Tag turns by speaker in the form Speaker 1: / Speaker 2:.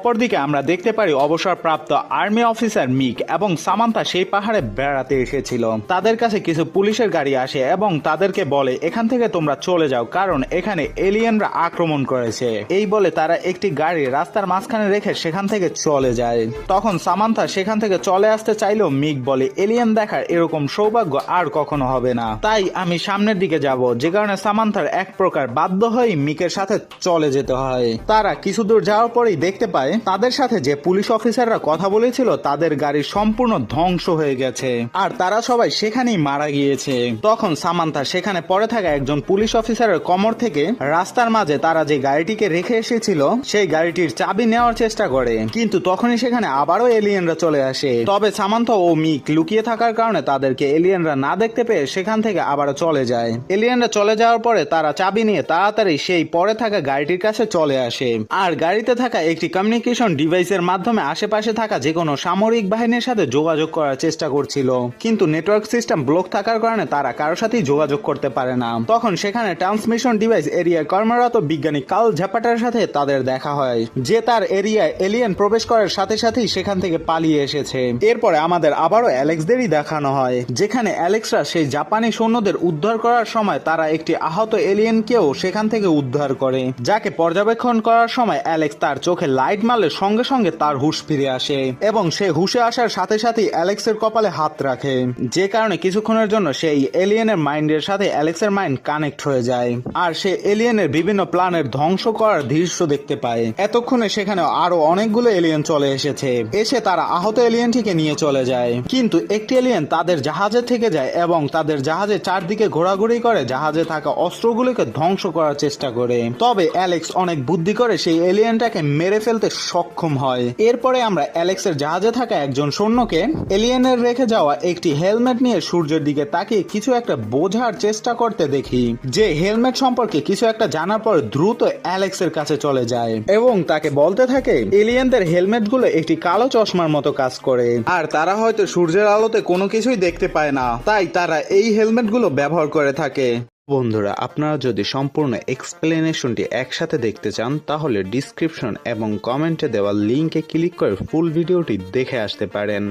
Speaker 1: অপরদিকে আমরা দেখতে পারি অবসরপ্রাপ্ত আর্মি অফিসার মিক এবং সামান্তা সেই পাহাড়ে বেড়াতে এসেছিল। তাদের কাছে কিছু পুলিশের গাড়ি আসে এবং তাদেরকে বলে, এখান থেকে তোমরা চলে যাও, কারণ এখানে এলিয়েনরা আক্রমণ করেছে। এই বলে তারা একটি গাড়ি রাস্তার মাঝখানে রেখে সেখান থেকে চলে যায়। তখন সামান্তা সেখান থেকে চলে আসতে চাইলেও মিক বলে, এলিয়েন দেখার এরকম সৌভাগ্য আর কখনো হবে না। তাই আমি সামনের দিকে যাব, যে কারণে সামান্তার এক প্রকার বাধ্য হয়ে মিকের সাথে চলে যেতে হয়। তারা কিছু দূর যাওয়ার পরেই দেখতে পায় তাদের সাথে যে পুলিশ অফিসাররা কথা বলেছিল, তাদের গাড়ি সম্পূর্ণ ধ্বংস হয়ে গেছে। আর তারা সবাই সেখানেই মারা গিয়েছে। তখন সামান্তা সেখানে পড়ে থাকা একজন পুলিশ অফিসারের কমর থেকে রাস্তার মাঝে তারা যে গাড়িটিকে রেখে এসেছিল, সেই গাড়িটির চাবি নেওয়ার চেষ্টা করে। কিন্তু তখনই সেখানে আবারও এলিয়েনরা চলে আসে। তবে সামান্তা ও মিক লুকিয়ে থাকার কারণে তাদেরকে এলিয়েনরা না দেখতে পেয়ে সেখান থেকে আবারও চলে যায়। এলিয়েনরা চলে যাওয়ার পরে তারা চাবি নিয়ে তাড়াতাড়ি সেই পরে থাকা গাড়িটির কাছে চলে আসে। আর গাড়িতে থাকা একটি কমিউনিকেশন ডিভাইসের মাধ্যমে আশেপাশে থাকা যে কোনো সামরিক বাহিনীর সাথে যোগাযোগ করার চেষ্টা করছিল। কিন্তু নেটওয়ার্ক সিস্টেম ব্লক থাকার কারণে তারা কারোর সাথেই যোগাযোগ করতে পারে না। তখন সেখানে ট্রান্সমিশন ডিভাইস এরিয়ায় কর্মরত বিজ্ঞানী কাল ঝাপাটার সাথে তাদের দেখা হয়, যে তার এরিয়ায় এলিয়েন প্রবেশ করার সাথে সাথেই সেখান থেকে পালিয়ে এসেছে। এরপরে আমাদের আবারও অ্যালেক্সদেরই দেখানো হয়, যেখানে অ্যালেক্সরা সেই জাপানি সৈন্যদের উদ্ধার করার সময় তারা একটি আহত এলিয়েনকেও সেখান থেকে উদ্ধার করে, যাকে পর্যবেক্ষণ করার সময় অ্যালেক্স তার চোখে লাইট মারলে সঙ্গে সঙ্গে তার হুশ ফিরে আসে এবং সে হুশে আসার সাথে সাথে অ্যালেক্সের কপালে হাত রাখে। যে কারণে কিছুক্ষণের জন্য সেই এলিয়েনের মাইন্ডের সাথে অ্যালেক্সের মাইন্ড কানেক্ট হয়ে যায়। আর সে এলিয়েনের বিভিন্ন প্ল্যানের ধ্বংস করার দৃশ্য দেখতে পায়। এতক্ষণে সেখানে আরও অনেকগুলো এলিয়েন চলে এসেছে। এসে তারা আহত এলিয়েনটিকে নিয়ে চলে যায়। কিন্তু একটি এলিয়েন তাদের জাহাজে থেকে যায় এবং তাদের জাহাজের চারদিকে ঘোরাঘুরি করে জাহাজে থাকা অস্ত্রগুলোকে ধ্বংস করার চেষ্টা করে। তবে অ্যালেক্স অনেক বুদ্ধি করে সেই এলিয়েনটাকে মেরে ফেলতে সক্ষম হয়। এরপরে আমরা অ্যালেক্সের জাহাজে থাকা একজন সৈন্যকে এলিয়েনের রেখে যাওয়া একটি হেলমেট নিয়ে সূর্যের দিকে তাকিয়ে কিছু একটা বোঝার চেষ্টা করতে দেখি, যে হেলমেট সম্পর্কে কিছু একটা জানার পর দ্রুত অ্যালেক্সের কাছে চলে যায় এবং তাকে বলতে থাকে, এলিয়েনদের হেলমেটগুলো একটি কালো চশমার মতো কাজ করে, আর তারা হয়তো সূর্যের আলোতে কোনো কিছুই দেখতে পায় না, তাই তারা এই হেলমেটগুলো ব্যবহার করে থাকে। বন্ধুরা, আপনারা যদি সম্পূর্ণ এক্সপ্লেনেশনটি একসাথে দেখতে চান, তাহলে ডিসক্রিপশন এবং কমেন্টে দেওয়া লিঙ্কে ক্লিক করে ফুল ভিডিওটি দেখে আসতে পারেন।